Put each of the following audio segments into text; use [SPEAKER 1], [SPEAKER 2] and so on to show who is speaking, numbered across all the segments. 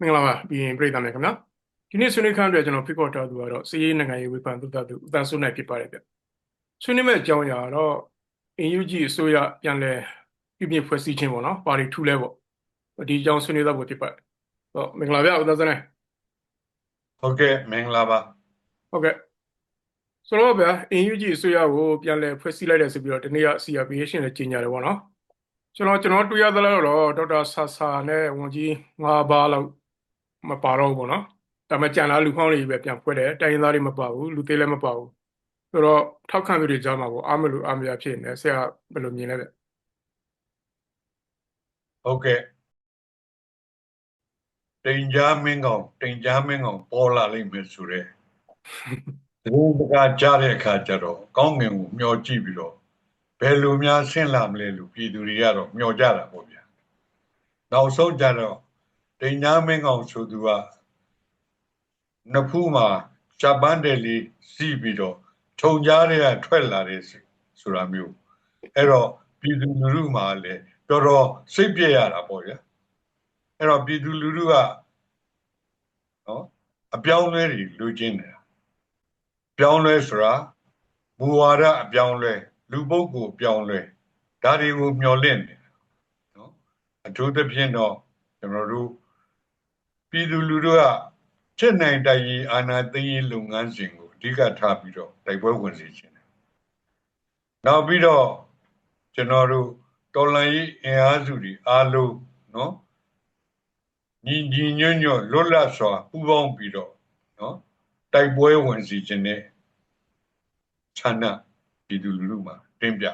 [SPEAKER 1] မင်္ဂလာပါပြီးရင်ပြည်သားမယ်ခင်ဗျာဒီနေ့ဆွေးနွေးခန်းအတွက်ကျွန်တော်ဖိတ်ခေါ်ထားသူကတော့စီးရေးနိုင်ငံရေးဝေဖန်သူတတ်သူအသံဆုနိုင်ဖြစ်ပါတယ်ဗျဆွေးနွေးမဲ့အကြောင်းအရာကတော့ UNG အစိုးရပြန်လဲပြည်ပြဖွဲ့စည်းခြင်းပေါ့နော်ပါတီထူးလဲပေါ့ဒီအကြောင်းဆွေးနွေးတော့ဖြစ်ပါတယ်ဟောမင်္ဂလာဗျဦးသားစနိုင်
[SPEAKER 2] ဟုတ်ကဲ့မင်္ဂလာပါ
[SPEAKER 1] ဟုတ်ကဲ့ဆိုတော့ဗျာ UNG အစိုးရကိုပြန်လဲဖွဲ့စည်းလိုက်တယ်ဆိုပြီးတော့ဒီနေ့က CRPH နဲ့ကြီးညာတယ်ပေါ့နော်ကျွန်တော်ကျွန်တော်တွေ့ရသလောက်တော့ဒေါက်တာဆာဆာနဲ့ဝန်ကြီး၅ပါးလောက် မပါတော့ဘူးပေါ့နော်ဒါပေမဲ့ကြံလာလူခေါင်းတွေပဲပြန်ဖွဲ့တယ်တိုင်းရင်းသားတွေမပါဘူးလူသေးလည်းမပါဘူးဆိုတော့ထောက်ခံသူတွေကြားမှာပေါ့အားမလို့အားမရဖြစ်နေဆရာဘယ်လိုမြင်လဲဗျ
[SPEAKER 2] ဟုတ်ကဲ့တင်ကြားမင်းကောင်တင်ကြားမင်းကောင်ပေါ်လာလိမ့်မယ်ဆိုတော့ဒီဘကကြားတဲ့အခါကျတော့ကောင်းငင်ကိုမျောကြည့်ပြီးတော့ဘယ်လိုများဆင့်လာမလဲလို့ပြည်သူတွေကတော့မျောကြတာပေါ့ဗျာနောက်ဆုံးကြတော့ တင်ကြားမင်းကောင်ဆိုသူကနှစ်ဖူးမှာဂျပန်တယ်လေးစီးပြီးတော့ထုံကြားတွေကထွက်လာတယ်ဆိုတာမျိုးအဲ့တော့ပြည်သူလူထုမှာလည်းတော်တော်စိတ်ပြည့်ရတာပေါ့ဗျာအဲ့တော့ပြည်သူလူထုကနော်အပြောင်းလဲတွေလူချင်းတယ်ပြောင်းလဲဆိုတာမူဝါဒအပြောင်းလဲလူပုဂ္ဂိုလ်အပြောင်းလဲဒါတွေကိုမျှော်လင့်တယ်နော်အထူးသဖြင့်တော့ကျွန်တော်တို့ ပြည်သူလူထုကချက်နိုင်တိုင်ရေးအာဏာသိမ်းရေးလုပ်ငန်းစဉ်ကိုအဓိကထားပြီးတော့တိုက်ပွဲဝင်စေချင်တယ်နောက်ပြီးတော့ကျွန်တော်တို့တော်လှန်ရေးအင်အားစုတွေအားလုံးနော်ညီညီညွတ်ညွတ်လွတ်လပ်စွာပူးပေါင်းပြီးတော့နော်တိုက်ပွဲဝင်စီခြင်းနဲ့ဌာနပြည်သူလူထုမှာတင်ပြ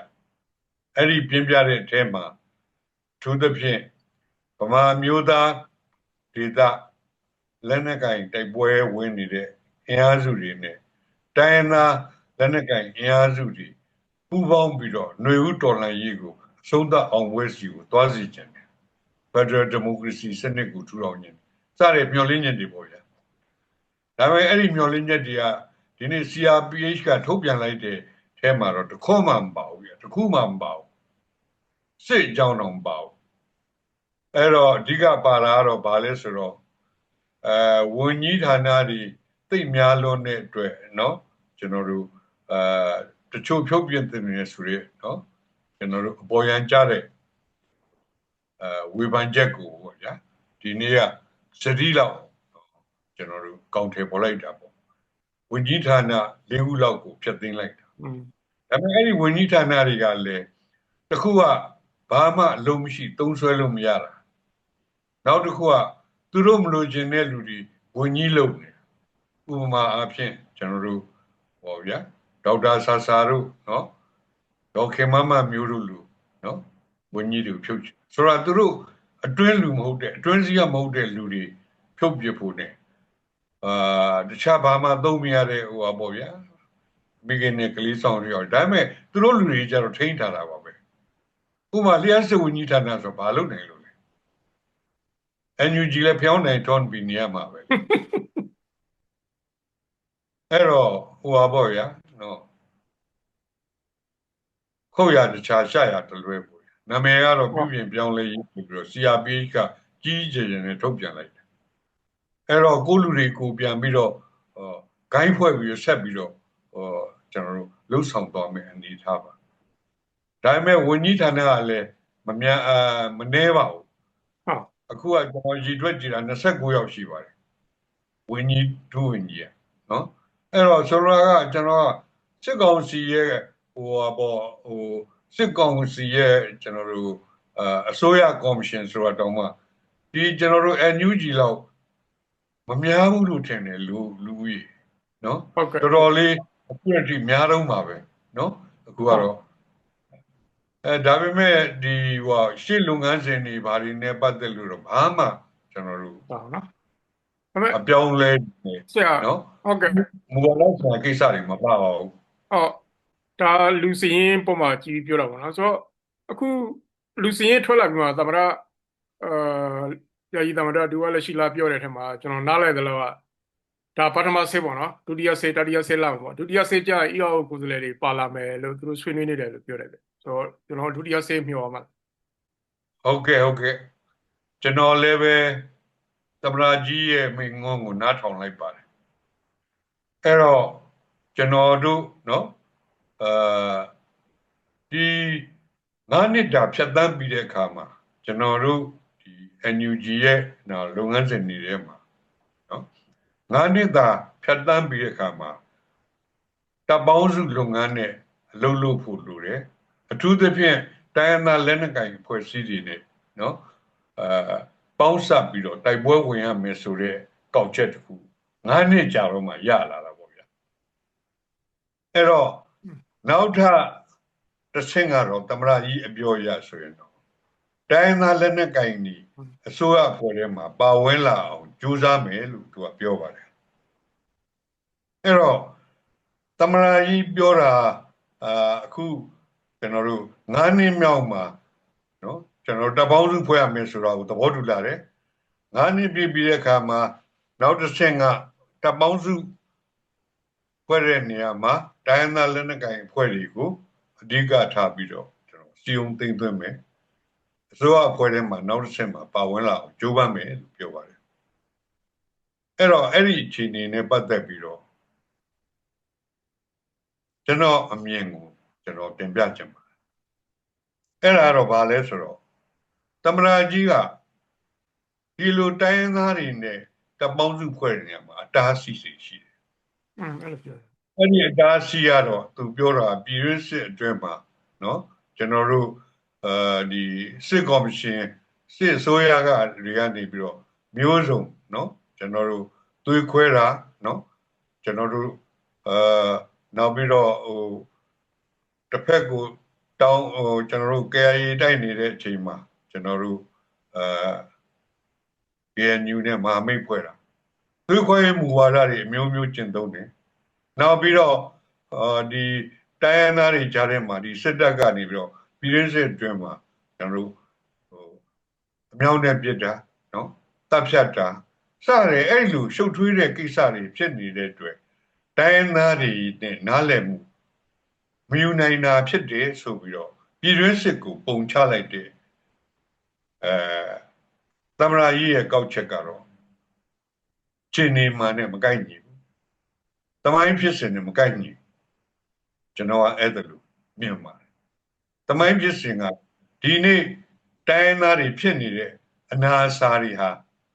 [SPEAKER 2] အဲ့ဒီပြင်ပြတဲ့အထဲမှာသူသဖြင့်ဗမာမျိုးသားဒေသ လက်နက်ကင်တိုက်ပွဲဝင်နေတဲ့အင်အားစုတွေနဲ့တိုင်းရင်းသားလက်နက်ကင်အင်အားစုတွေပူးပေါင်းပြီးတော့ຫນွေဦးတော်လှန်ရေးကိုအဆုံးသတ်အောင်ဝဲစီကိုတွားစီခြင်းတယ်ဖက်ဒရယ်ဒီမိုကရေစီစနစ်ကိုထူထောင်ခြင်းစတဲ့မျှော်လင့်ချက်တွေပေါ့ဗျာဒါပေမဲ့အဲ့ဒီမျှော်လင့်ချက်တွေကဒီနေ့ CRPH ကထုတ်ပြန်လိုက်တဲ့အဲမှာတော့တခုမှမပါဘူးဗျာတခုမှမပါဘူးစစ်အကြောင်းတော့မပါဘူးအဲ့တော့အဓိကပါတာကတော့ဘာလဲဆိုတော့ အဲဝန်ကြီးဌာနတွေသိပ်များလွန်းတဲ့အတွက်เนาะကျွန်တော်တို့အဲတချို့ဖြုတ်ပြတဲ့နေဆိုရဲเนาะကျွန်တော်တို့အပေါ်ရန်ကြတဲ့အဲဝေဖန်ချက်ကိုပေါ့ဗျာဒီနေ့ကစတိလောက်ကျွန်တော်တို့ကောင်းထည့်ပေါ်လိုက်တာပေါ့ဝန်ကြီးဌာန၄ခုလောက်ကိုဖျက်သိမ်းလိုက်တာ
[SPEAKER 1] อืม
[SPEAKER 2] ဒါပေမဲ့အဲ့ဒီဝန်ကြီးဌာနတွေကလည်းတစ်ခုကဘာမှအလုံးမရှိသုံးဆွဲလို့မရတာနောက်တစ်ခုက သူတို့မလို့ခြင်းတဲ့လူတွေဝန်ကြီးလုပ်နေဥပမာအားဖြင့်ကျွန်တော်တို့ဟောဗျာဒေါက်တာဆာဆာတို့နော်ဒေါက်ခင်မမမျိုးတို့လူနော်ဝန်ကြီးတွေဖြုတ်ချဆိုတော့သူတို့အတွင်းလူမဟုတ်တဲ့အတွင်းစည်းရမဟုတ်တဲ့လူတွေဖြုတ်ပြဖို့ ਨੇ အာတခြားဘာမှသုံးမရတဲ့ဟိုပါပေါ့ဗျာမိခင်နဲ့ကလေးဆောင်ရောက်ဒါပေမဲ့သူတို့လူတွေကြတော့ထိန်းထားတာပါပဲဥပမာလျှက်စဝန်ကြီးဌာနဆိုဘာလုပ်နိုင်လို့လဲ NUG လည်းဖျောင်းနိုင်ထွန်ပြီးနေရမှာပဲအဲ့တော့ဟိုပါပေါ့ဗျာနော်ခုတ်ရတခြားရှာရတလွဲပေါ့နာမည်ကတော့ပြုပြင်ပြောင်းလဲရေးပြီးတော့ CRPH ကကြီးကြီးကျယ်ကျယ်နဲ့ထုတ်ပြန်လိုက်တယ်အဲ့တော့ကိုလူတွေကိုပြန်ပြီးတော့ဂိုင်းဖွဲ့ပြီးဆက်ပြီးတော့ဟိုကျွန်တော်တို့လှုပ်ဆောင်သွားမယ်အနေထားပါဒါပေမဲ့ဝန်ကြီးဌာနကလည်းမမြန်အာမနှဲပါဘူး
[SPEAKER 1] ဟုတ်
[SPEAKER 2] အခုကကျွန်တော်ရည်တွက်ကြည့်တာ29ယောက်ရှိပါတယ်ဝန်ကြီးဒုဝန်ကြီးอ่ะနော်အဲ့တော့ဆိုတော့ကကျွန်တော်ကစစ်ကောင်စီရဲ့ဟိုပါပေါ့ဟိုစစ်ကောင်စီရဲ့ကျွန်တော်တို့အာအစိုးရကော်မရှင်ဆိုတာတောင်မှဒီကျွန်တော်တို့ NUG လောက်မများဘူးလို့ထင်တယ်လူလူကြီးနော်
[SPEAKER 1] ဟုတ်ကဲ့
[SPEAKER 2] တော်တော်လေးအခုအထိများတော့မှာပဲเนาะအခုကတော့ အဲဒါပေမဲ့ဒီဟိုရှေ့လုပ်ငန်းစဉ်တွေဘာတွေနဲ့ပတ်သက်လို့တော့ဘာမှကျွန်တော်တို့
[SPEAKER 1] ဟုတ်နော်
[SPEAKER 2] အပြောင်းလဲနေ
[SPEAKER 1] ဆရာ
[SPEAKER 2] နော်
[SPEAKER 1] ဟုတ်ကဲ့
[SPEAKER 2] မူဝါဒဆိုင်ကိစ္စတွေမပါပါဘူး
[SPEAKER 1] ဟုတ်ဒါလူစရင်ပုံမှာကြီးပြောတာပေါ့နော်ဆိုတော့အခုလူစရင်ထွက်လာပြီးမှသမရအာယာယီသမရဒူဝါလက်ရှိလာပြောတဲ့ထက်မှာကျွန်တော်နားလိုက်သလားကဒါပထမဆေးပေါ့နော်ဒုတိယဆေးတတိယဆေးလောက်ပေါ့ဒုတိယဆေးကျရင် EAO ကိုယ်စားလှယ်တွေပါလာမယ်လို့သူတို့ဆွေးနွေးနေတယ်လို့ပြောတယ် ဆိုတော့ကျွန်တော်ဒုတိယဆေးမျှော်မှာ
[SPEAKER 2] ဟုတ်ကဲ့ဟုတ်ကဲ့ကျွန်တော်လည်းပဲသမရာကြီးရဲ့မိငုံးကိုနားထောင်လိုက်ပါတယ်အဲ့တော့ကျွန်တော်တို့နော်အာဒီ၅နှစ်တာဖြတ်သန်းပြီးတဲ့အခါမှာကျွန်တော်တို့ဒီ NUG ရဲ့နော်လုပ်ငန်းစဉ်တွေထဲမှာနော်၅နှစ်တာဖြတ်သန်းပြီးတဲ့အခါမှာတပ်ပေါင်းစုလုပ်ငန်းနဲ့အလုပ်လုပ်ဖို့လိုတယ် အထူးသဖြင့်တိုင်းရင်းသားလက်နက်ကိုင်ဖွဲ့စည်းတွေနဲ့နော်အာပေါင်းစပ်ပြီးတော့တိုက်ပွဲဝင်ရမယ်ဆိုတဲ့ကောက်ချက်တစ်ခုငါးနှစ်ကြာတော့မှရလာတာပေါ့ဗျာအဲ့တော့နောက်ထပ်တစ်ဆင့်ကတော့တမရကြီးအပြောရဆိုရင်တော့တိုင်းသားလက်နက်ကင်ဒီအစိုးရအဖွဲ့ထဲမှာပါဝင်လာအောင်ကြိုးစားမယ်လို့သူကပြောပါတယ်အဲ့တော့တမရကြီးပြောတာအာအခု ကျွန်တော်တို့9နှစ်မြောက်မှာနော်ကျွန်တော်တပ်ပေါင်းစုဖွဲ့ရမယ်ဆိုတာကိုသဘောတူလာတယ်9နှစ်ပြည့်ပြီးတဲ့အခါမှာနောက်တစ်ဆင့်ကတပ်ပေါင်းစုဖွဲ့တဲ့နေရာမှာတိုင်းသားလက်နက်ကင်အဖွဲ့တွေကိုအဓိကထားပြီးတော့ကျွန်တော်စီယုံသိမ့်သွင်းမယ်အစိုးရအဖွဲ့ထဲမှာနောက်တစ်ဆင့်မှာပါဝင်လာအောင်ကြိုးပမ်းမယ်လို့ပြောပါတယ်အဲ့တော့အဲ့ဒီအခြေအနေနဲ့ပတ်သက်ပြီးတော့ကျွန်တော်အမြင်ကို ကျွန်တော်တင်ပြချင်ပါတယ်အဲ့ဒါတော့ဘာလဲဆိုတော့သမရာကြီးကဒီလိုတိုင်းရင်းသားတွေနဲ့တပေါင်းစုဖွဲ့နေရမှာအတားဆီးစီရှိတယ်။
[SPEAKER 1] အင်းအဲ့လိုပြောတယ်။
[SPEAKER 2] အဲ့ဒီအတားဆီးကတော့သူပြောတာပြည်ရင်းစစ်အတွင်းမှာနော်ကျွန်တော်တို့အဲဒီစစ်ကော်မရှင်စစ်အစိုးရကတွေကနေပြီးတော့မျိုးစုံနော်ကျွန်တော်တို့သွေးခွဲတာနော်ကျွန်တော်တို့အာနောက်ပြီးတော့ဟို တစ်ဖက်ကိုတောင်းဟိုကျွန်တော်တို့ KIA တိုက်နေတဲ့အချိန်မှာကျွန်တော်တို့အာ KNU နဲ့မဟာမိတ်ဖွဲ့တာသွေးခွဲမှုဝါဒတွေအမျိုးမျိုးကျင့်သုံးတယ်နောက်ပြီးတော့အာဒီတိုင်းရင်းသားတွေကြားထဲမှာဒီစစ်တပ်ကနေပြီးတော့ပြည်ရင်းစစ်အတွင်းမှာကျွန်တော်တို့ဟိုအမြောက်နဲ့ပြစ်တာနော်တပ်ဖြတ်တာစတယ်အဲ့လိုရှုပ်ထွေးတဲ့ကိစ္စတွေဖြစ်နေတဲ့အတွက်တိုင်းရင်းသားတွေနဲ့နားလည်မှု မယူနိုင်တာဖြစ်တယ်ဆိုပြီးတော့ပြည်ရင်းစစ်ကိုပုံချလိုက်တဲ့အဲသမရာကြီးရဲ့ကောက်ချက်ကတော့ခြေနေမှန်နဲ့မကိုက်ညီဘူးတမိုင်းဖြစ်စဉ်နဲ့မကိုက်ညီဘူးကျွန်တော်ကအဲ့ဒါလို့မြင်ပါတယ်တမိုင်းဖြစ်စဉ်ကဒီနေ့တိုင်းရင်းသားတွေဖြစ်နေတဲ့အနာစာတွေဟာ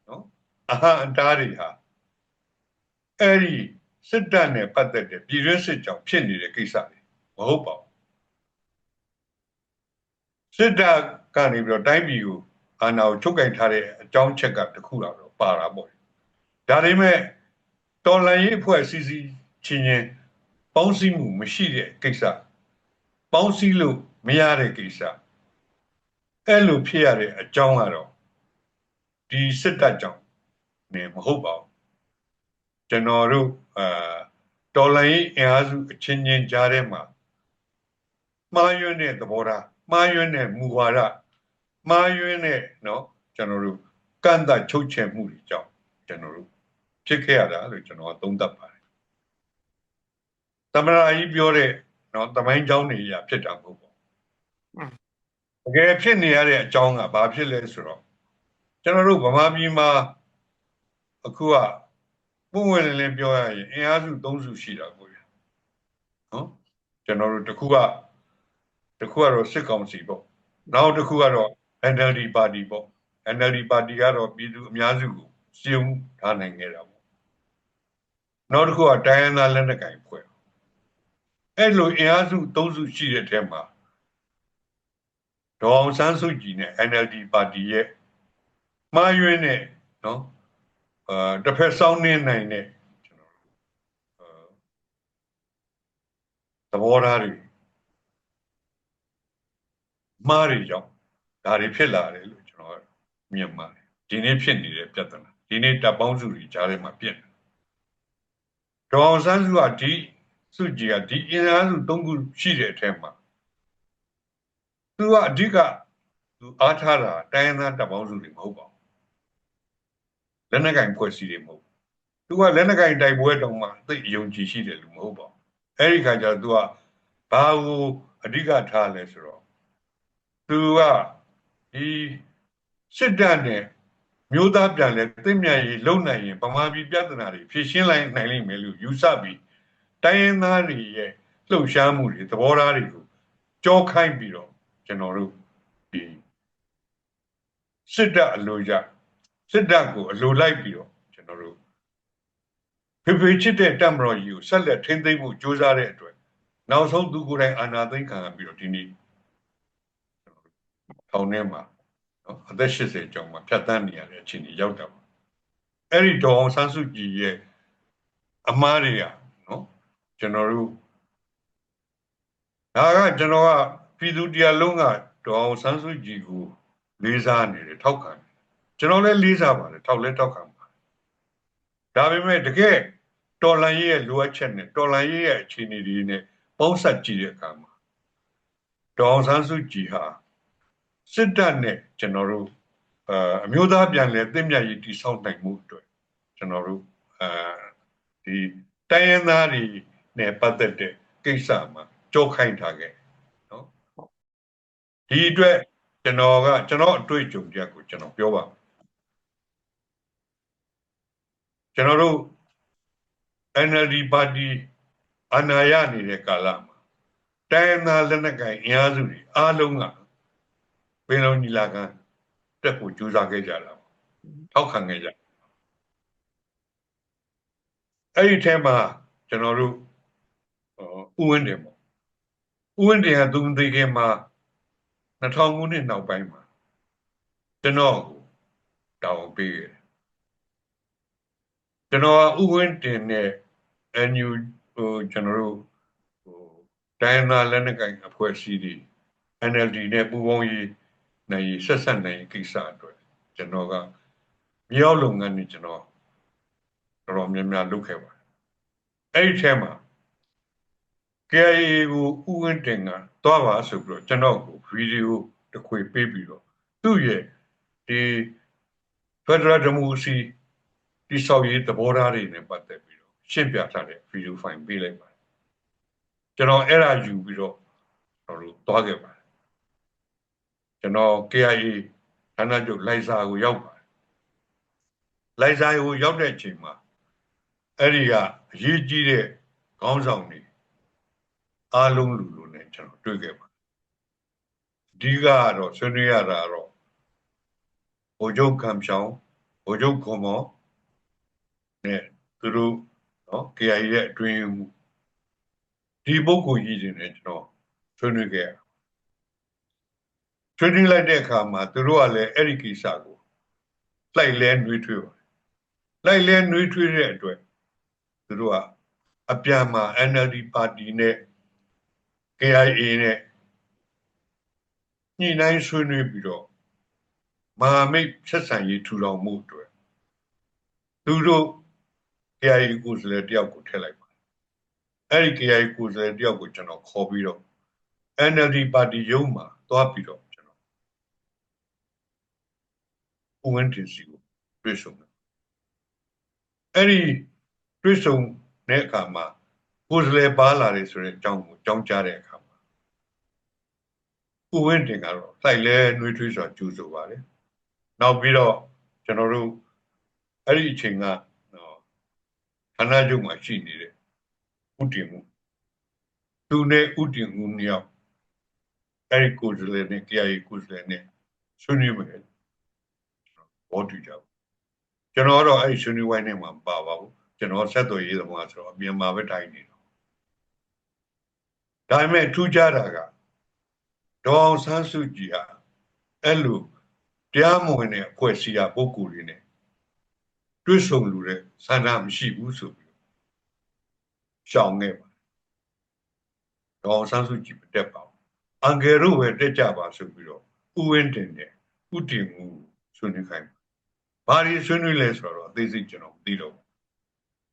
[SPEAKER 2] နော်အဟံအတားတွေဟာအဲ့ဒီစစ်တပ်နဲ့ပတ်သက်တဲ့ပြည်တွင်းစစ်ကြောင့်ဖြစ်နေတဲ့ကိစ္စတွေ မဟုတ်ပါဘူးစစ်တပ်ကနေပြီးတော့တိုင်းပြည်ကိုအာဏာကိုချုပ်ကင်ထားတဲ့အကြောင်းချက်ကတစ်ခုတော့ပါတာပေါ့ဒါပေမဲ့တော်လှန်ရေးအဖွဲ့အစည်းစီချင်းချင်းပေါင်းစည်းမှုမရှိတဲ့ကိစ္စပေါင်းစည်းလို့မရတဲ့ကိစ္စအဲ့လိုဖြစ်ရတဲ့အကြောင်းကတော့ဒီစစ်တပ်ကြောင့်နေမဟုတ်ပါဘူးကျွန်တော်တို့အာတော်လှန်ရေးအင်အားစုအချင်းချင်းကြားထဲမှာ မှားယွင်းတဲ့သဘောထားမှားယွင်းတဲ့မူဝါဒမှားယွင်းတဲ့เนาะကျွန်တော်တို့ကန့်သတ်ချုပ်ချယ်မှုတွေကြောင့်ကျွန်တော်တို့ဖြစ်ခဲ့ရတာလို့ကျွန်တော်သုံးသပ်ပါတယ်သမရာကြီးပြောတဲ့เนาะတမိုင်းเจ้าနေရဖြစ်တာမဟုတ်ပါဘူးတကယ်ဖြစ်နေရတဲ့အကြောင်းကဘာဖြစ်လဲဆိုတော့ကျွန်တော်တို့ဗမာပြည်မှာအခုကပုံဝင်လင်းလင်းပြောရရင်အင်အားစု၃စုရှိတာကိုရနော်ကျွန်တော်တို့တစ်ခုက တစ်ခုကတော့စစ်ကောင်စီပေါ့နောက်တစ်ခုကတော့ NLD ပါတီပေါ့ NLD ပါတီကတော့ပြည်သူအများစုကိုစီယုံထားနိုင်ခဲ့တာပေါ့နောက်တစ်ခုကတိုင်းရင်းသားလက်နက်ကိုင်ဖွဲ့အဲ့လိုအင်အားစု၃စုရှိတဲ့အထက်မှာဒေါအောင်ဆန်းစုကြည်နဲ့ NLD ပါတီရဲ့မှားယွင်းတဲ့နော်အာတစ်ဖက်စောင်းနေနိုင်တဲ့ကျွန်တော်တို့အာသဘောထားတွေ မှားတွေကြောင့်ဒါတွေဖြစ်လာတယ်လို့ကျွန်တော်မြင်ပါတယ်ဒီနေ့ဖြစ်နေတဲ့ပြဿနာဒီနေ့တပ်ပေါင်းစုတွေကြားထဲမှာပြင့်တယ်ဒေါအောင်ဆန်းစုကဒီစုကြည်ကဒီအင်အားစု၃ခုရှိတဲ့အထက်မှာသူကအဓိကသူအားထားတာတိုင်းရင်းသားတပ်ပေါင်းစုတွေမဟုတ်ပါဘူးလက်နက်ကင်ဖွဲ့စည်းတွေမဟုတ်ဘူးသူကလက်နက်ကင်တိုက်ပွဲတုံးမှာသိအယုံကြည်ရှိတယ်လို့မဟုတ်ပါဘူးအဲ့ဒီခါကျတော့သူကဘာကိုအဓိကထားလဲဆိုတော့ သူကဒီစစ်တပ်နဲ့မျိုးသားပြန်လဲသိမြတ်ရေးလုံနိုင်ရင်ဗမာပြည်ပြဿနာတွေဖြေရှင်းလိုက်နိုင်လိမ့်မယ်လို့ယူဆပြီးတိုင်းရင်းသားတွေရဲ့လှုပ်ရှားမှုတွေသဘောထားတွေကိုကြောခိုင်းပြီးတော့ကျွန်တော်တို့ဒီစစ်တပ်အလိုကြစစ်တပ်ကိုအလိုလိုက်ပြီးတော့ကျွန်တော်တို့ဖေဖေချစ်တဲ့တမတော်ကြီးကိုဆက်လက်ထိန်းသိမ်းမှုစ조사တဲ့အတွက်နောက်ဆုံးသူကိုယ်တိုင်အာဏာသိမ်းခံရပြီးတော့ဒီနေ့ ထောင်ထဲမှာနော်အသက်80ကျော်မှာဖြတ်သန်းနေရတဲ့အခြေအနေရောက်တာပါအဲ့ဒီဒေါအောင်ဆန်းစုကြည်ရဲ့အမားတွေကနော်ကျွန်တော်တို့ဒါကကျွန်တော်ကပြည်သူတရားလုံးကဒေါအောင်ဆန်းစုကြည်ကိုလေးစားနေတယ်ထောက်ခံတယ်ကျွန်တော်လည်းလေးစားပါတယ်ထောက်လည်းထောက်ခံပါတယ်ဒါပေမဲ့တကယ်တော်လန်ရေးရဲ့လိုအပ်ချက်နဲ့တော်လန်ရေးရဲ့အခြေအနေတွေနဲ့ပေါင်းစပ်ကြည့်တဲ့အခါမှာဒေါအောင်ဆန်းစုကြည်ဟာ စစ်တပ်နဲ့ကျွန်တော်တို့အာအမျိုးသားပြန်လဲတင့်မြတ်ရေးတည်ဆောက်နိုင်မှုအတွက်ကျွန်တော်တို့အဲဒီတိုင်းရင်းသားတွေနဲ့ပတ်သက်တဲ့ကိစ္စမှာကြောခိုင်းထားခဲ့နော်ဒီအတွက်ကျွန်တော်ကကျွန်တော်အတွေ့အကြုံချက်ကိုကျွန်တော်ပြောပါမယ်ကျွန်တော်တို့ NLD ပါတီအနာရနေတဲ့ကာလမှာတိုင်းရင်းသားလက်နက်ကိုင်အင်အားစုတွေအားလုံးက ပင်လုံညီလာခံတက်ဖို့ကြိုးစားခဲ့ကြတာထောက်ခံခဲ့ကြအဲ့ဒီထဲမှာကျွန်တော်တို့ဥဝင်းတယ်ပေါ့ဥဝင်းတယ်ကသူမသိခင်မှာ2000ခုနှစ်နောက်ပိုင်းမှာကျွန်တော်ကိုတောင်းပေးခဲ့တယ်ကျွန်တော်ဥဝင်းတင်နဲ့ NU ဟိုကျွန်တော်တို့ဟိုတိုင်းနာလက်နက်ကိုင်အဖွဲ့အစည်းတွေ NLD နဲ့ပူးပေါင်းရေး နိုင်ဆက်ဆက်နိုင်ကိစ္စအတွက်ကျွန်တော်ကမြောက်လုပ်ငန်းတွေကျွန်တော်တော်တော်များများလုပ်ခဲ့ပါတယ်အဲ့ဒီထဲမှာ KIA ကိုဥဝင်းတင်ကတွားပါဆိုပြီးတော့ကျွန်တော်ကိုဗီဒီယိုတစ်ခွေပေးပြီးတော့သူ့ရဲ့ဒီ Federal Democracy တိဆောက်ရေးသဘောထားတွေနဲ့ပတ်သက်ပြီးတော့ရှင်းပြထားတဲ့ဗီဒီယိုဖိုင်ပေးလိုက်ပါတယ်ကျွန်တော်အဲ့ဒါယူပြီးတော့ကျွန်တော်တို့တွားခဲ့ပါတယ် ကျွန်တော် KIA ဌာနချုပ်လိုက်စာကိုရောက်ပါတယ်လိုက်စာကိုရောက်တဲ့အချိန်မှာအဲ့ဒီကအရေးကြီးတဲ့ခေါင်းဆောင်တွေအားလုံးလူလူနဲ့ကျွန်တော်တွေ့ခဲ့ပါတယ်အဓိကကတော့ဆွေးနွေးရတာတော့ဘိုလ်ချုပ်ခံဖြောင်းဘိုလ်ချုပ်ခွန်မောနဲ့သူတို့နော် KIA ရဲ့အတွင်းမှုဒီပုဂ္ဂိုလ်ကြီးတွေနဲ့ကျွန်တော်ဆွေးနွေးခဲ့ရ ဆွေးနွေးလိုက်တဲ့အခါမှာသူတို့ကလည်းအဲ့ဒီကိစ္စကိုလိုက်လဲနှွေးထွေးပါတယ်လိုက်လဲနှွေးထွေးတဲ့အတွက်သူတို့ကအပြန်မှာ NLD ပါတီနဲ့ KIA နဲ့ညှိနှိုင်းဆွေးနွေးပြီးတော့မဟာမိတ်ဆက်ဆံရေးထူထောင်မှုအတွက်သူတို့ KIA ကိုယ်စားလှယ်တယောက်ကိုထည့်လိုက်ပါတယ်အဲ့ဒီ KIA ကိုယ်စားလှယ်တယောက်ကိုကျွန်တော်ခေါ်ပြီးတော့ NLD ပါတီရုံးမှာသွားပြီးတော့ကျွန်တော်ဦး ဝင်းတင်စီကိုတွေ့ဆုံတယ်အဲ့ဒီတွေ့ဆုံတဲ့အခါမှာကိုယ်စားလှယ်ပါလာတယ်ဆိုတဲ့အကြောင်းကိုကြောင်းကြားတဲ့အခါမှာဦးဝင်းတင်ကတော့လိုက်လဲနှွေးထွေးစွာကြိုးဆိုပါတယ်နောက်ပြီးတော့ကျွန်တော်တို့အဲ့ဒီအချိန်ကဌာနချုပ်မှာရှိနေတဲ့ဥတည်မှုသူနဲ့ဥတည်မှုမြောက်အဲ့ဒီကိုယ်စားလှယ်နဲ့ KIA ကိုယ်စားလှယ်နဲ့ဆွေးနွေးမယ် ဘောတူကြကျွန်တော်တော့အဲ့ဒီဆွေးနွေးဝိုင်းထဲမှာမပါပါဘူးကျွန်တော်ဆက်သွယ်ရေးသမားဆိုတော့အပြင်မှာပဲထိုင်နေတော့ဒါပေမဲ့ထူးခြားတာကဒေါအောင်ဆန်းစုကြည်ဟာအဲ့လိုတရားမဝင်တဲ့အဖွဲ့အစည်းကပုဂ္ဂိုလ်တွေနဲ့တွေ့ဆုံလူတဲ့ဆန္ဒမရှိဘူးဆိုပြီးရှောင်ခဲ့ပါဒေါအောင်ဆန်းစုကြည်မတက်ပါဘူးအန်ဂယ်တို့ပဲတက်ကြပါဆိုပြီးတော့ဥဝင်းတင်နဲ့ဥတည်မှုဆွေးနွေးခိုင်း ဘာတွေဆွေးနွေးလဲဆိုတော့အသေးစိတ်ကျွန်တော်မသိတော့ဘူး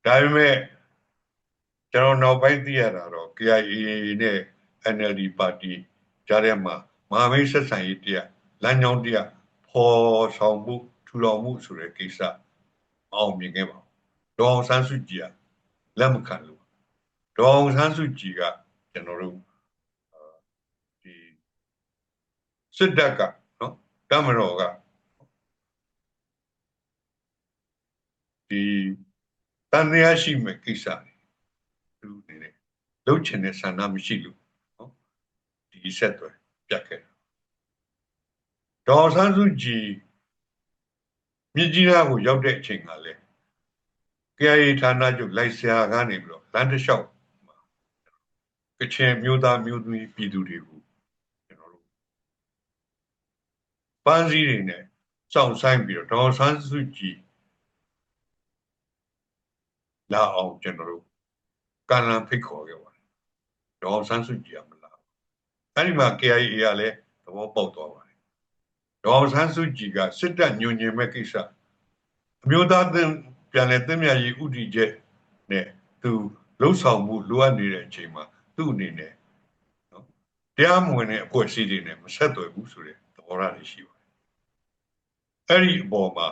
[SPEAKER 2] ဒါပေမဲ့ကျွန်တော်နောက်ပိုင်းသိရတာတော့ KIA နဲ့ NLD ပါတီကြားထဲမှာမဟာမိတ်ဆက်ဆံရေးတရားလမ်းကြောင်းတရားဖော်ဆောင်မှုထူထောင်မှုဆိုတဲ့ကိစ္စအောင်မြင်ခဲ့ပါဘူးဒေါအောင်ဆန်းစုကြည်ကလက်မခံလို့ဒေါအောင်ဆန်းစုကြည်ကကျွန်တော်တို့ဒီစစ်တပ်ကနော်တမတော်က ဒီတန်တရားရှိမဲ့ကိစ္စတွေသူအနေနဲ့လှုပ်ချင်တဲ့ဆန္ဒမရှိလို့နော်ဒီဆက်သွယ်ပြတ်ခဲ့တာဒေါ်ဆန်းစုကြည်မြစ်ကြီးနားကိုရောက်တဲ့အချိန်ကလည်း KIA ဌာနချုပ်လိုက်ဆရာကနေပြီးတော့လမ်းတစ်လျှောက်ကချင်မျိုးသားမျိုးသမီးပြည်သူတွေကိုကျွန်တော်တို့ပန်းစည်းတွေနဲ့စောင့်ဆိုင်ပြီးတော့ဒေါ်ဆန်းစုကြည် လာအောင်ကျွန်တော်တို့ကံလန်ဖိတ်ခေါ်ခဲ့ပါတယ်ဒေါ်ဆန်းစုကြည်ကမလာဘူးအဲဒီမှာ KIA ကလည်းသဘောပေါက်သွားပါတယ်ဒေါ်ဆန်းစုကြည်ကစစ်တပ်ညွန်ညင်မဲ့ကိစ္စအမျိုးသားသင်ပြန်လည်သင့်မြတ်ရေးဥတီချက်နဲ့သူလှုပ်ဆောင်မှုလိုအပ်နေတဲ့အချိန်မှာသူ့အနေနဲ့နော်တရားမဝင်တဲ့အဖွဲ့အစည်းတွေနဲ့မဆက်သွယ်ဘူးဆိုတဲ့သဘောထားတွေရှိပါတယ်အဲ့ဒီအပေါ်မှာ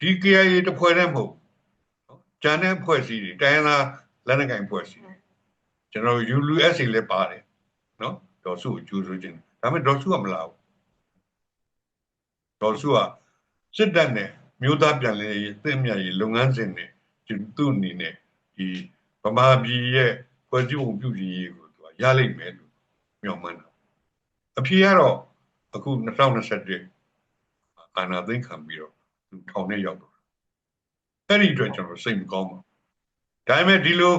[SPEAKER 2] ဒီ KIA တစ်ဖွဲ့တည်းမဟုတ်နော် ဂျန်တဲ့အဖွဲ့အစည်းတွေတိုင်းလာလက်နက်ကိုင်အဖွဲ့အစည်းတွေကျွန်တော် ULSA လည်းပါတယ်နော်ဒေါ်စုကိုကြိုးဆိုခြင်းဒါပေမဲ့ဒေါ်စုကမလာဘူးဒေါ်စုကစစ်တပ်နဲ့မြို့သားပြန်လည်ရေးသင့်မြတ်ရေးလုပ်ငန်းစဉ်နဲ့သူ့အနေနဲ့ဒီဗမာပြည်ရဲ့ဖွဲ့စည်းပုံပြုပြင်ရေးကိုသူကရလိမ့်မယ်လို့မျှော်မှန်းတာအဖြေကတော့အခု2021အာဏာသိမ်းခံပြီးတော့သူထောင်ထဲရောက်တော့ အဲ့ဒီအတွက်ကျွန်တော်စိတ်မကောင်းပါဘူးဒါပေမဲ့ဒီလို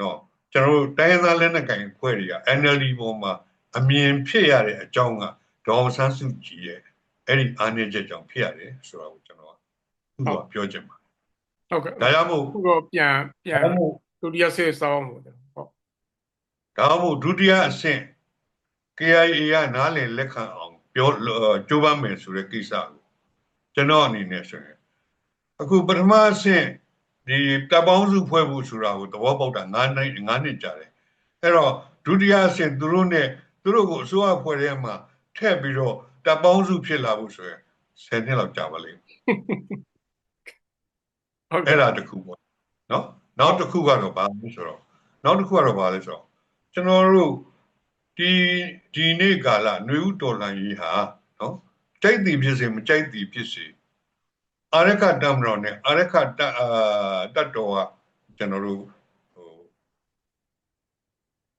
[SPEAKER 2] တော့ကျွန်တော်တို့တိုင်းသားလက်နက်ကင်ဖွဲ့တွေက NLD ပေါ်မှာအမြင်ဖြစ်ရတဲ့အကြောင်းကဒေါ်ဆန်းစုကြည်ရဲ့အဲ့ဒီအားနည်းချက်ကြောင့်ဖြစ်ရတယ်ဆိုတာကိုကျွန်တော်ကသူ့ကပြောချင်ပါ
[SPEAKER 1] ဟုတ်ကဲ့
[SPEAKER 2] ဒါကြောင့်မို့
[SPEAKER 1] အခုတော့ပြန်ပြန်
[SPEAKER 2] ဒါကြောင့်မို့
[SPEAKER 1] ဒုတိယဆစ်စောင်းလို့ဟုတ်
[SPEAKER 2] ဒါကြောင့်မို့ဒုတိယအဆင့် KIA ကနားလည်လက်ခံအောင်ပြောကြိုးပမ်းမယ်ဆိုတဲ့ကိစ္စကိုကျွန်တော်အနေနဲ့ဆိုရင် အခုပထမအဆင့်ဒီတပ်ပေါင်းစုဖွဲ့ဖို့ဆိုတာကိုသဘောပေါက်တာ9နှစ်9နှစ်ကြာတယ်အဲ့တော့ဒုတိယအဆင့်သူတို့နဲ့သူတို့ကိုအစိုးရဖွဲ့ထဲမှာထည့်ပြီးတော့တပ်ပေါင်းစုဖြစ်လာဖို့ဆိုရင်10နှစ်လောက်ကြာပါလိမ့်မယ်
[SPEAKER 1] ဟုတ်ကဲ့
[SPEAKER 2] အဲ့ဒါတစ်ခုပေါ့နော်နောက်တစ်ခုကတော့ဘာလဲဆိုတော့နောက်တစ်ခုကတော့ဘာလဲဆိုတော့ကျွန်တော်တို့ဒီဒီနေ့ကာလຫນွေဥတော်လှန်ရေးဟာနော်ကြိုက်သည်ဖြစ်စေမကြိုက်သည်ဖြစ်စေ အာရခတမတော်နဲ့အာရခတအာတတ်တော်ကကျွန်တော်တို့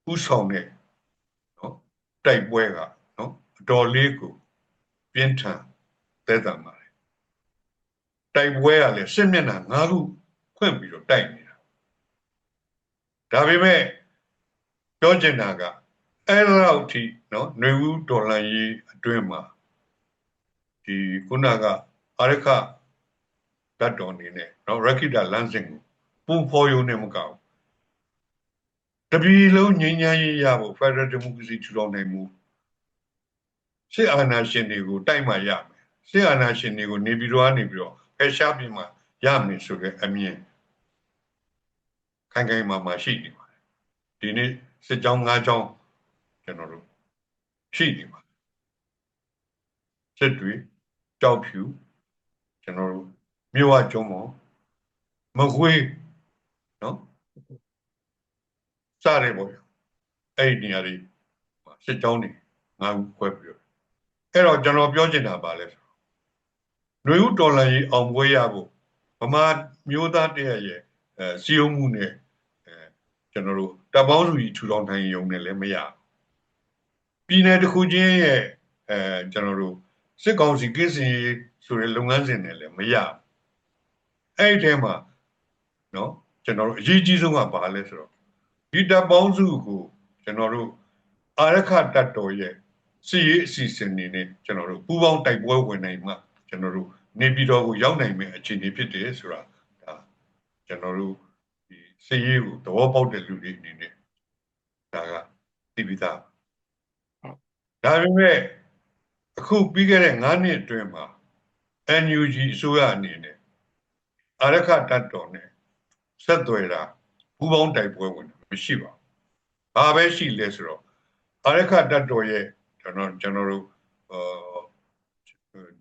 [SPEAKER 2] ဟိုဥဆောင်တဲ့နော်တိုက်ပွဲကနော်အတော်လေးကိုပြင်းထန်သက်သာပါတယ်တိုက်ပွဲကလည်းစစ်မျက်နှာ၅ခုဖွင့်ပြီးတော့တိုက်နေတာဒါပေမဲ့ပြောချင်တာကအဲ့လောက်ထိနော်ຫນွေဦးဒေါ်လာရေးအတွင်းမှာဒီခုနကအရခ ဓာတ်တော်အနေနဲ့နော်ရခိတလမ်းစဉ်ကိုပူဖော်ယုံနေမကောက်တပြည်လုံးငြိမ်းချမ်းရေးရဖို့ Federal Democracy ထူထောင်နိုင်မှုစစ်အာဏာရှင်တွေကိုတိုက်မှရမယ်စစ်အာဏာရှင်တွေကိုနေပြည်တော်ကနေပြီးတော့ဖယ်ရှားပြီးမှရမယ်ဆိုတဲ့အမြင်ခိုင်ခိုင်မာမာရှိနေပါတယ်ဒီနေ့စစ်ကြောင်း၅ကြောင်းကျွန်တော်တို့ရှိနေပါတယ်စစ်တွေကြောက်ဖြူကျွန်တော်တို့ မြို့ဝကျုံးမော်မကွေးနော်စရဲပေါ့ဗျာအဲ့ဒီနေရာတွေစစ်ကြောင်းတွေငါးခုခွဲပြီးတော့အဲ့တော့ကျွန်တော်ပြောချင်တာပါလဲဆိုတော့ຫນွေဥတော်လန်ကြီးအောင်ပွဲရဖို့ဗမာမျိုးသားတရက်ရဲ့အဲစီယုံမှုနဲ့အဲကျွန်တော်တို့တပ်ပေါင်းစုကြီးထူထောင်နိုင်ရုံနဲ့လည်းမရဘူးပြည်နယ်တစ်ခုချင်းရဲ့အဲကျွန်တော်တို့စစ်ကောင်စီကိစ္စရေးဆိုတဲ့လုပ်ငန်းစဉ်တွေလည်းမရဘူး အဲ့ဒီထဲမှာနော်ကျွန်တော်တို့အရေးကြီးဆုံးကဘာလဲဆိုတော့ဒီတပ်ပေါင်းစုကိုကျွန်တော်တို့အာရခတပ်တော်ရဲ့စီရေးအစီအစဉ်တွေနဲ့ကျွန်တော်တို့ပူးပေါင်းတိုက်ပွဲဝင်နိုင်မှကျွန်တော်တို့နေပြည်တော်ကိုရောက်နိုင်မယ့်အခြေအနေဖြစ်တယ်ဆိုတာဒါကျွန်တော်တို့ဒီစီရေးကိုသဘောပေါက်တဲ့လူတွေအနေနဲ့ဒါကသိပြီးသားဒါပေမဲ့အခုပြီးခဲ့တဲ့9နှစ်အတွင်းမှာ NUG အစိုးရအနေနဲ့ အာရခတတ်တော်နဲ့ဆက်သွယ်တာပူးပေါင်းတိုက်ပွဲဝင်တာမရှိပါဘူး။ဘာပဲရှိလဲဆိုတော့အာရခတတ်တော်ရဲ့ကျွန်တော်ကျွန်တော်တို့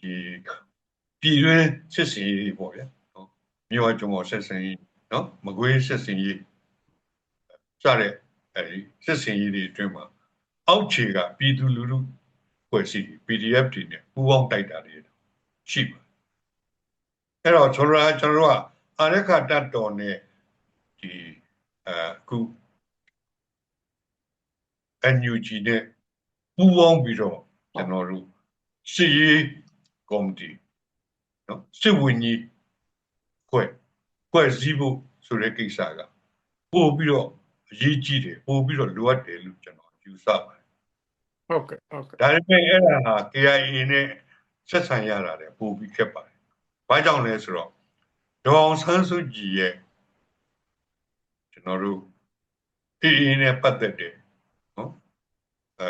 [SPEAKER 2] ဒီပြည်တွင်းစစ်စင်ရေးပေါ့ဗျာနော်မြို့အကျုံမော်စစ်စင်ရေးနော်မကွေးစစ်စင်ရေးစတဲ့အဲဒီစစ်စင်ရေးတွေအတွင်းမှာအောက်ခြေကပြည်သူလူထုဖွဲ့စည်း PDF တွေနဲ့ပူးပေါင်းတိုက်တာတွေရှိပါတယ် အဲ့တော့ကျွန်တော်ကကျွန်တော်တို့ကအာရခတတ်တော်နဲ့ဒီအခု NUG နဲ့ပူးပေါင်းပြီးတော့ကျွန်တော်တို့စစ်ရေးကော်မတီနော်စစ်ဝင်ကြီးဖွဲ့ဖွဲ့စည်းဖို့ဆိုတဲ့ကိစ္စကပို့ပြီးတော့အရေးကြီးတယ်ပို့ပြီးတော့လိုအပ်တယ်လို့ကျွန်တော်ယူဆပါတယ်
[SPEAKER 1] ဟုတ်ကဲ့ဟုတ်ကဲ့
[SPEAKER 2] ဒါပေမဲ့အဲ့ဒါဟာ KIA နဲ့ဆက်ဆံရတာလည်းပို့ပြီးခက်ပါတယ်။ ဘာကြောင့်လဲဆိုတော့ဒေါ်အောင်ဆန်းစုကြည်ရဲ့ကျွန်တော်တို့ AA နဲ့ပတ်သက်တယ်နော်အဲ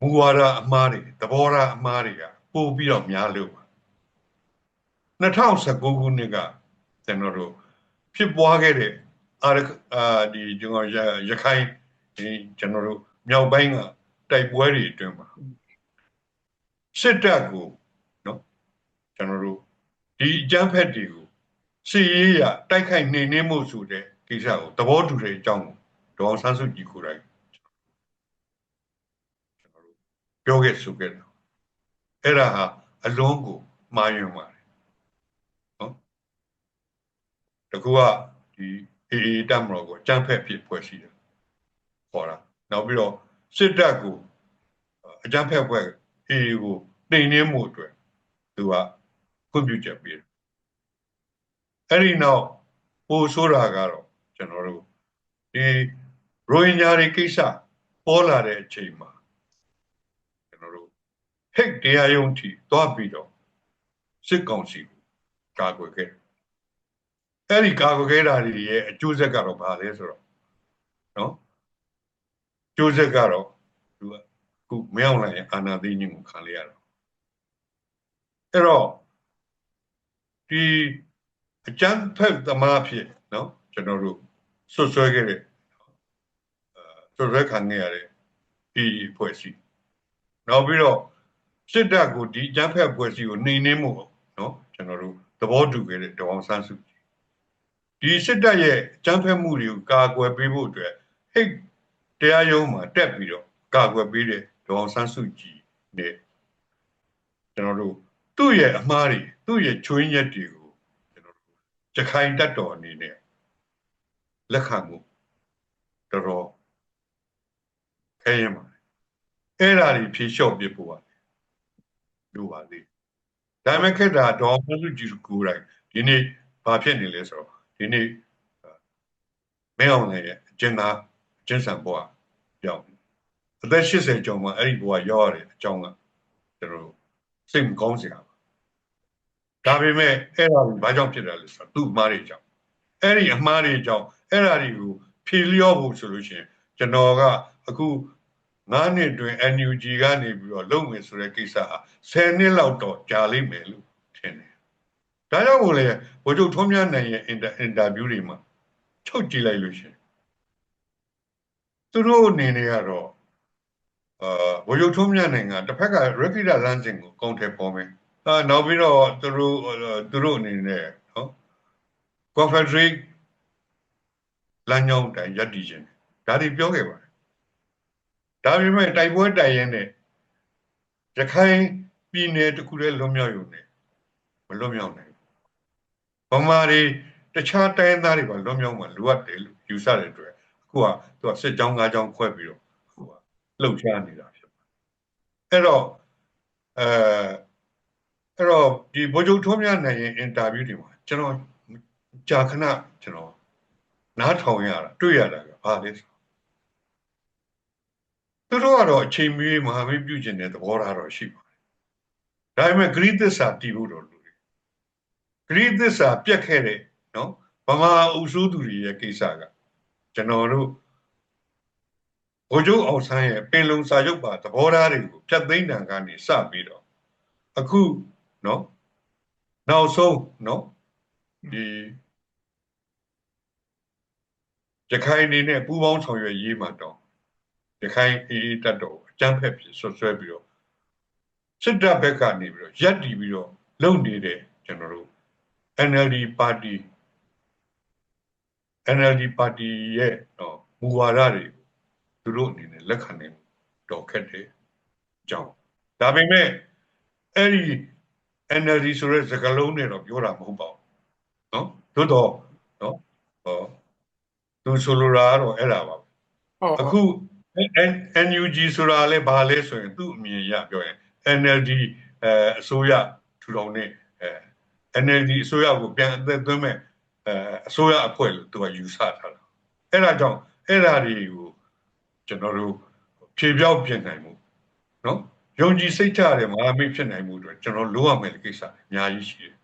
[SPEAKER 2] မူဝါဒအမှားတွေသဘောထားအမှားတွေကပို့ပြီးတော့များလို့ပါ2019ခုနှစ်ကကျွန်တော်တို့ဖြစ်ပွားခဲ့တဲ့အာရအာဒီကျွန်တော်ရရခိုင်ဒီကျွန်တော်တို့မြောက်ပိုင်းကတိုက်ပွဲတွေအတွင်းမှာစစ်တပ်ကိုနော်ကျွန်တော်တို့ ဒီအကြမ်းဖက်တွေကိုစစ်ရေးရတိုက်ခိုက်နှိမ်နင်းမှုဆိုတဲ့ကိစ္စကိုသဘောတူတဲ့အကြောင်းကိုဒေါအောင်ဆန်းစုကြည်ကိုယ်တိုင်ကျွန်တော်တို့ပြောခဲ့ဆိုခဲ့တယ်အဲ့ဒါဟာအလုံးကိုမှားယွင်းပါတယ်နော်တကူကဒီအေအေတမတော်ကိုကြမ်းဖက်ဖြစ်ဖွဲ့စည်းတယ်ခေါ်တာနောက်ပြီးတော့စစ်တပ်ကိုအကြမ်းဖက်ဖွဲ့အေအေကိုနှိမ်နင်းမှုအတွက်သူက ခွင့်ပြုချက်ပေးတယ်အဲ့ဒီနောက်ပိုဆိုးတာကတော့ကျွန်တော်တို့ဒီရိုဟင်ဂျာတွေကိစ္စပေါ်လာတဲ့အချိန်မှာကျွန်တော်တို့ဟိတ်တရားရုံးထိသွားပြီးတော့စစ်ကောင်စီကိုကာကွယ်ခဲ့တယ်အဲ့ဒီကာကွယ်ခဲ့တာတွေရဲ့အကျိုးဆက်ကတော့ဘာလဲဆိုတော့နော်ကျိုးဆက်ကတော့သူကခုမင်းအောင်လှိုင်ရဲ့အာဏာသိမ်းခြင်းကိုခံရရတော့အဲ့တော့ ဒီအကြမ်းဖက်သမားဖြစ်နော်ကျွန်တော်တို့ဆွဆွဲခဲ့တဲ့အဲဆွဆွဲခံခဲ့ရတဲ့ဒီဖွဲ့စည်းနောက်ပြီးတော့စစ်တပ်ကိုဒီအကြမ်းဖက်ဖွဲ့စည်းကိုနှိမ်နင်းမှုနော်ကျွန်တော်တို့သဘောတူခဲ့တဲ့ဒေါအောင်ဆန်းစုကြည်ဒီစစ်တပ်ရဲ့အကြမ်းဖက်မှုတွေကိုကာကွယ်ပေးဖို့အတွက်ဟိတ်တရားရုံးမှာတက်ပြီးတော့ကာကွယ်ပေးတဲ့ဒေါအောင်ဆန်းစုကြည်နဲ့ကျွန်တော်တို့ သူ့ရဲ့အမှားတွေသူ့ရဲ့ချွင်းရက်တွေကိုကျွန်တော်တို့ကြခိုင်တတ်တော်အနေနဲ့လက်ခံမှုတော်တော်ခဲရင်ပါတယ်အဲ့ဓာတွေဖြေလျှော့ပြဖို့ပါလို့ပါသေးဒါပေမဲ့ခက်တာဒေါ်မစုကြည်ကိုယ်တိုင်ဒီနေ့ဘာဖြစ်နေလဲဆိုတော့ဒီနေ့မင်းအောင်လည်းအကျဉ်းသားအကျဉ်းဆန်ဘဝပြောင်းအသက်80ကျော်မှအဲ့ဒီဘဝရောက်ရတဲ့အကြောင်းကကျွန်တော်စိတ်မကောင်းစရာပါ ဒါပေမဲ့အဲ့ဒါဘာကြောင့်ဖြစ်တယ်လဲဆိုတော့သူ့အမှားတွေကြောင့်အဲ့ဒီအမှားတွေကြောင့်အဲ့ဒါတွေကိုဖြေလျော့ဖို့ဆိုလို့ရှိရင်ကျွန်တော်ကအခု9နှစ်တွင် NUG ကနေပြီးတော့လုပ်မယ်ဆိုတဲ့ကိစ္စဟာ10နှစ်လောက်တော့ကြာလိမ့်မယ်လို့ထင်တယ်။ဒါကြောင့်မို့လဲဗိုလ်ချုပ်ထွန်းမြတ်နိုင်ရဲ့အင်တာအင်တာဗျူးတွေမှာချုပ်ကြည့်လိုက်လို့ရှိရင်သူတို့အနေနဲ့ကတော့အာဗိုလ်ချုပ်ထွန်းမြတ်နိုင်ကတစ်ဖက်ကရခိတလမ်းစဉ်ကိုကောင်းတယ်ပေါ်မယ်။ အာနောက်ပြီးတော့သူတို့သူတို့အနေနဲ့နော် Confederate လမ်းကြောင်းတိုင်ရပ်တည်ခြင်းဒါတွေပြောခဲ့ပါတယ်ဒါပေမဲ့တိုက်ပွဲတိုင်ရင်နဲ့ရခိုင်ပြည်နယ်တစ်ခုတည်းလွတ်မြောက်ရုံနဲ့မလွတ်မြောက်နိုင်ဘူးဗမာတွေတခြားတိုင်းသားတွေပါလွတ်မြောက်မှလိုအပ်တယ်လို့ယူဆတဲ့အတွက်အခုကသူကစစ်ကြောင်း၅ကြောင်းခွဲပြီးတော့အခုကလှုပ်ရှားနေတာဖြစ်ပါတယ်အဲ့တော့အဲ အဲ့တော့ဒီဗိုလ်ချုပ်ထွန်းမြတ်နိုင်ရဲ့အင်တာဗျူးတွေမှာကျွန်တော်ကြာခဏကျွန်တော်နားထောင်ရတာတွေ့ရတာကဘာလဲဆိုသူတို့ကတော့အချိန်မီမဟာမိတ်ပြုကျင်တဲ့သဘောထားတော့ရှိပါတယ်ဒါပေမဲ့ဂရိသစ္စာတည်ဖို့တော့လိုတယ်ဂရိသစ္စာပြက်ခဲ့တဲ့နော်ဗမာအုပ်စိုးသူတွေရဲ့ကိစ္စကကျွန်တော်တို့ဘိုလ်ချုပ်အောင်ဆန်းရဲ့ပင်လုံစာချုပ်ပါသဘောထားတွေကိုဖြတ်သိမ်းတံကနေစပြီးတော့အခု နော်နောက်ဆုံးနော်ဒီရခိုင်နေနဲ့ပူးပေါင်းဆောင်ရွက်ရေးမှာတော့ရခိုင်အေးတက်တော့အကြမ်းဖက်ဖြစ်ဆွဆွဲပြီးတော့စစ်တပ်ဘက်ကနေပြီးတော့ရက်တီပြီးတော့လုံနေတဲ့ကျွန်တော်တို့ NLD ပါတီ NLD ပါတီရဲ့တော့မူဝါဒတွေသူတို့အနေနဲ့လက်ခံနိုင်တော့ခက်တယ်အကြောင်းဒါပေမဲ့အဲ့ဒီ NLD ဆိုတဲ့စကားလုံးနဲ့တော့ပြောတာမဟုတ်ပါဘူးနော်သို့တော့နော်ဟောသူဆိုလိုတာကတော့အဲ့ဒါပါပဲ
[SPEAKER 1] ဟုတ်
[SPEAKER 2] အခု N- NUG ဆိုတာလဲဘာလဲဆိုရင်သူ့အမြင်ရပြောရင် NLD အဲအစိုးရထူထောင်တဲ့အဲ NLD အစိုးရကိုပြန်အသက်သွင်းမဲ့အဲအစိုးရအဖွဲ့လို့သူကယူဆထားတာအဲ့ဒါကြောင့်အဲ့ဒါတွေကိုကျွန်တော်တို့ဖြေပြောက်ပြင်နိုင်မှုနော် ယုံကြည်စိတ်ချရတဲ့မဟာမိတ်ဖြစ်နိုင်မှုအတွက်ကျွန်တော်လိုရမယ်ကိစ္စအများကြီးရှိတယ်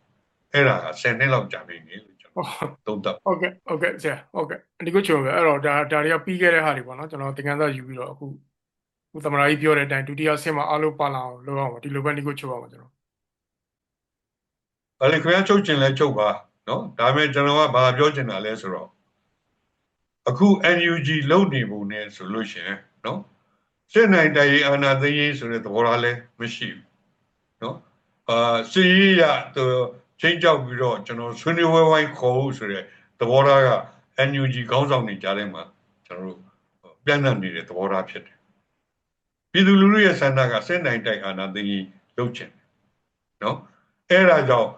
[SPEAKER 2] အဲ့ဒါက10နှစ်လောက်ကြာနေတယ်လို့ကျွန်တော်သုံးသပ်
[SPEAKER 1] ဟုတ်ကဲ့ဟုတ်ကဲ့ဆရာဟုတ်ကဲ့ဒီကိုချုံပဲအဲ့တော့ဒါဒါတွေကပြီးခဲ့တဲ့ဟာတွေပေါ့နော်ကျွန်တော်သင်ခန်းစာယူပြီးတော့အခုခုသမရာကြီးပြောတဲ့အတိုင်းဒုတိယဆင့်မှာအားလုံးပါလာအောင်လုပ်အောင်ပါဒီလိုပဲဒီကိုချုံပါမှာကျွန်တော်။
[SPEAKER 2] ဒါလည်းခင်ဗျားချုပ်ကျင်လဲချုပ်ပါနော်။ဒါပေမဲ့ကျွန်တော်ကဘာပြောချင်တာလဲဆိုတော့အခု NUG လုံနေပုံနဲ့ဆိုလို့ရှိရင်နော်။ စစ်နိုင်တိုင်ရေးအာဏာသိမ်းရေးဆိုတဲ့သဘောထားလဲမရှိဘူး။နော်။အာစီရရသူချင်းကြောက်ပြီးတော့ကျွန်တော်ဆွေးနွေးဝဲဝိုင်းခေါ်ဖို့ဆိုတဲ့သဘောထားက NUG ခေါင်းဆောင်တွေကြားထဲမှာကျွန်တော်တို့ပြန့်နှံ့နေတဲ့သဘောထားဖြစ်တယ်။ပြည်သူလူထုရဲ့ဆန္ဒကစစ်နိုင်တိုင်အာဏာသိမ်းရေးလုပ်ချင်တယ်။နော်။အဲ့ဒါကြောင့်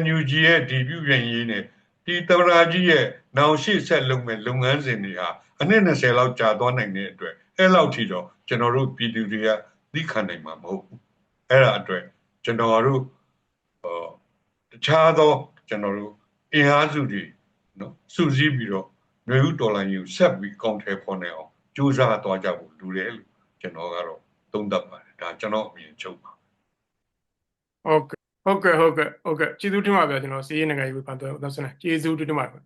[SPEAKER 2] NUG ရဲ့ဒီပြုပြင်ရေးနဲ့ဒီတမနာကြီးရဲ့နောင်ရှိဆက်လုပ်မဲ့လုပ်ငန်းစဉ်တွေဟာအနည်း20လောက်ကြာသွားနိုင်တဲ့အတွက် အဲ့လောက်ထိတော့ကျွန်တော်တို့ပြည်သူတွေကသိခံနိုင်မှာမဟုတ်ဘူးအဲ့ဒါအတွက်ကျွန်တော်တို့ဟောတခြားသောကျွန်တော်တို့အင်အားစုတွေနော်စုစည်းပြီးတော့မျိုးဥတော်လိုင်းကိုဆက်ပြီးအကောင့်ထဲပေါ်နေအောင်ကြိုးစားသွားကြဖို့လူတယ်လို့ကျွန်တော်ကတော့သုံးသပ်ပါတယ်ဒါကျွန်တော်အမြင်ချုပ်ပါ
[SPEAKER 1] ဟုတ်ကဲ့ဟုတ်ကဲ့ဟုတ်ကဲ့ဟုတ်ကဲ့ကျေးဇူးတင်ပါဗျာကျွန်တော်စီးရင်နိုင်ငံရေးဝေဖန်တော့ဆက်နေကျေးဇူးတင်ပါတယ်